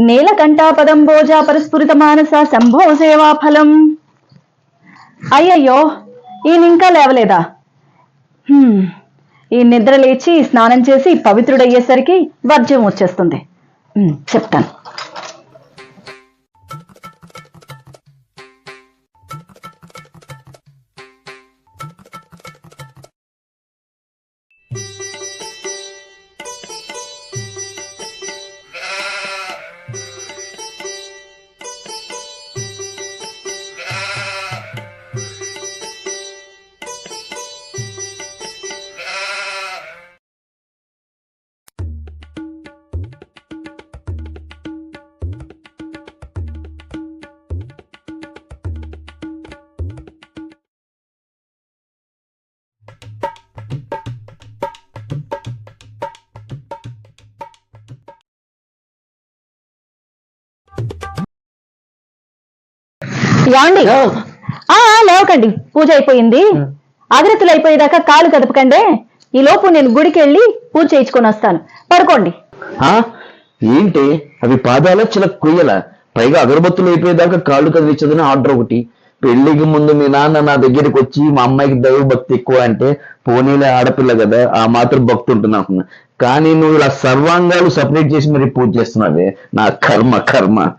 నీలకంఠాపదంబోజ పరస్ఫురిత మానస సంభవ సేవా ఫలం. అయ్యయ్యో ఈయన ఇంకా లేవలేదా? హ్మ్. ఈ నిద్ర లేచి స్నానం చేసి పవిత్రుడయ్యేసరికి వర్జ్యం వచ్చేస్తుంది. చెప్తాను. ఆ లేవకండి. పూజ అయిపోయింది. అగ్రతులు అయిపోయేదాకా కాలు కదపకండే. ఈ లోపు నేను గుడికి వెళ్ళి పూజ చేయించుకొని వస్తాను. పడుకోండి. ఆ? ఏంటి? అవి పాదాల చిల కొయ్యల? పైగా అగరబత్తులు అయిపోయేదాకా కాళ్ళు కదిలించదని ఆర్డర్ ఒకటి. పెళ్ళికి ముందు మీ నాన్న నా దగ్గరికి వచ్చి మా అమ్మాయికి దైవ భక్తి ఎక్కువ అంటే పోనీలే ఆడపిల్ల కదా ఆ మాత్రం భక్తి ఉంటుంది అనుకున్నా కానీ నువ్వు ఇలా సర్వాంగాలు సపరేట్ చేసి మరి పూజ చేస్తున్నావే. నా కర్మ కర్మ.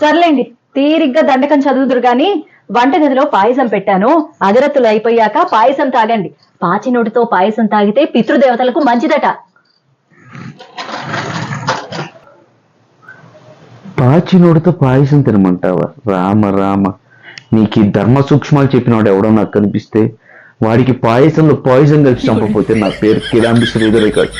సర్లేండి. తీరిగ్గా దండకం చదువుదురు గాని వంటగదిలో పాయసం పెట్టాను. అగరత్తులు అయిపోయాక పాయసం తాగండి. పాచినోటితో పాయసం తాగితే పితృదేవతలకు మంచిదట. పాచినోడితో పాయసం తినమంటావా? రామ రామ. నీకు ఈ ధర్మ సూక్ష్మాలు చెప్పినవాడు ఎవడో నాకు కనిపిస్తే వాడికి పాయసంలో పాయసం కలిసి చంపపోతే నా పేరు కిడాంబి శ్రీధర్ కాదు